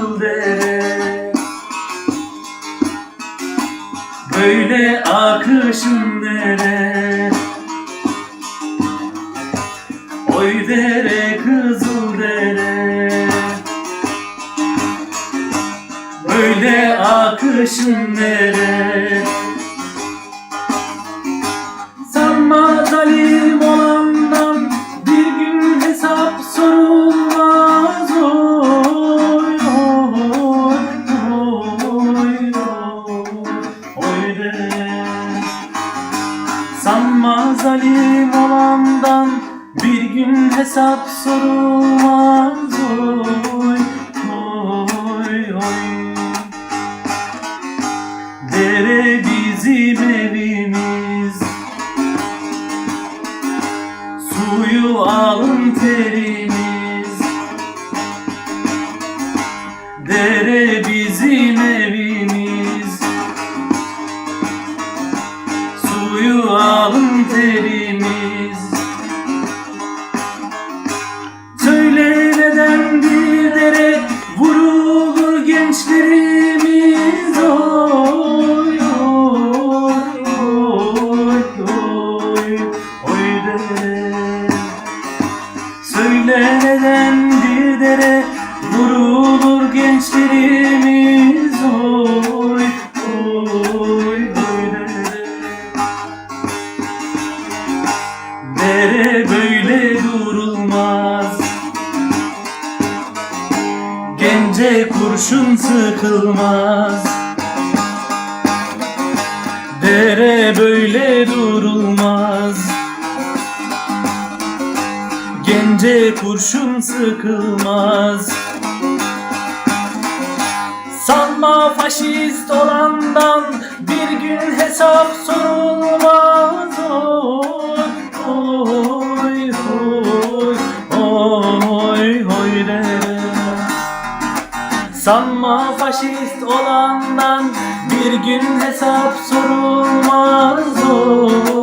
Kızıldere Böyle akışın dere Oy dere Kızıldere Böyle akışın dere Sanma zalim olandan bir gün hesap sorulmaz. Oy oy oy. Dere bizim evimiz. Suyu alın terimiz. Dere bizim evimiz alın terimiz Söyle neden bir dere vurulur gençlerimiz oy oy oy oy oy dere Söyle neden Dere böyle durulmaz. Gence kurşun sıkılmaz. Dere böyle durulmaz. Gence kurşun sıkılmaz. Sanma faşist olandan bir gün hesap sorulmaz hoy hoy hoy hoy de. Sanma faşist olandan bir gün hesap sorulmaz oy.